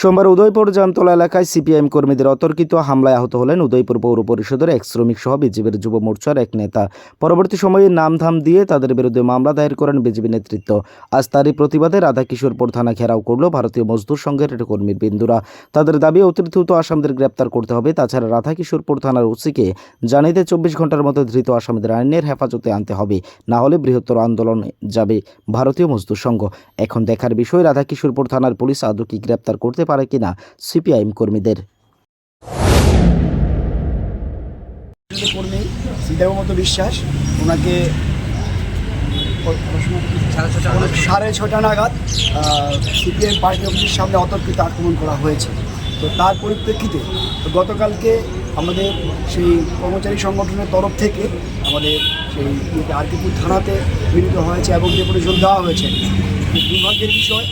সোমবার উদয়পুর জামতলা এলাকায় সিপিআইএম কর্মীদের অতর্কিত হামলায় আহত হলেন উদয়পুর পৌর পরিষদের এক শ্রমিক সহ বিজেপির যুব মোর্চার এক নেতা। পরবর্তী সময়ে নামধাম দিয়ে তাদের বিরুদ্ধে মামলা দায়ের করেন বিজেপি নেতৃত্ব। আজ তারই প্রতিবাদে রাধাকিশোরপুর থানা ঘেরাও করল ভারতীয় মজদুর সংঘের কর্মীর বিন্দুরা। তাদের দাবি অতিরিক্ত আসামিদের গ্রেপ্তার করতে হবে। তাছাড়া রাধাকিশোরপুর থানার ওসিকে জানিতে চব্বিশ ঘণ্টার মধ্যে ধৃত আসামিদের আইনের হেফাজতে আনতে হবে। না হলে বৃহত্তর আন্দোলনে যাবে ভারতীয় মজদুর সংঘ। এখন দেখার বিষয়, রাধাকিশোরপুর থানার পুলিশ আদৌ কি গ্রেপ্তার করতে পারে কিনা সিপিআইএম কর্মীদের। যে কর্মী দেবমতো বিশ্বাস, ওনাকে সাড়ে ছটা নাগাদ সিপিএম পার্টি অফিসের সামনে অতর্কিত আক্রমণ করা হয়েছে। তো তার পরিপ্রেক্ষিতে গতকালকে আমাদের সেই কর্মচারী সংগঠনের তরফ থেকে আমাদের সেই আরকিপুর থানাতে মিলিত হয়েছে এবং ডেপুটেশন দেওয়া হয়েছে। দুর্ভাগ্যের বিষয়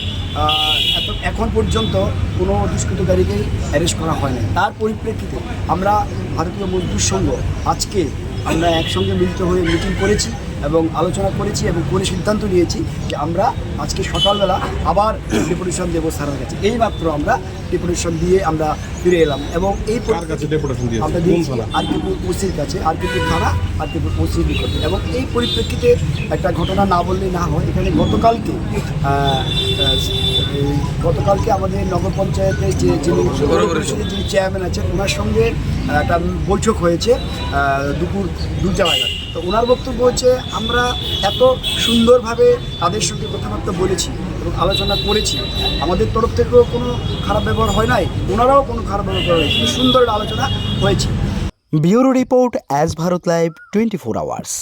এখন পর্যন্ত কোনো দুষ্কৃতকারীকেই অ্যারেস্ট করা হয়নি তার পরিপ্রেক্ষিতে আমরা ভারতীয় মজদুর সংঘ আজকে আমরা একসঙ্গে মিলিত হয়ে মিটিং করেছি এবং আলোচনা করেছি এবং করে সিদ্ধান্ত নিয়েছি যে আমরা আজকে সকালবেলা আবার ডেপুটেশন দেবো স্যারের কাছে এইমাত্র আমরা ডেপুটেশন দিয়ে আমরা ফিরে এলাম এবং এই? আমরা দিয়েছি? আরকিপুর ওসির কাছে আরকিপুর থানা আরকিপুর ওসির নিকটে এবং এই পরিপ্রেক্ষিতে একটা ঘটনা না বললেই না হয় এখানে গতকালকে গতকালকে আমাদের নগর পঞ্চায়েতের যে যিনি যিনি চেয়ারম্যান আছেন ওনার সঙ্গে একটা বৈঠক হয়েছে দুপুর দুটা নাগাদ। তো ওনার বক্তব্য হচ্ছে আমরা এত সুন্দরভাবে তাদের সঙ্গে কথাবার্তা বলেছি এবং আলোচনা করেছি। আমাদের তরফ থেকেও কোনো খারাপ ব্যবহার হয় নাই ওনারাও কোনো খারাপ ব্যবহার করে নাই সুন্দর আলোচনা হয়েছে। Bureau report as Bharat live twenty four hours.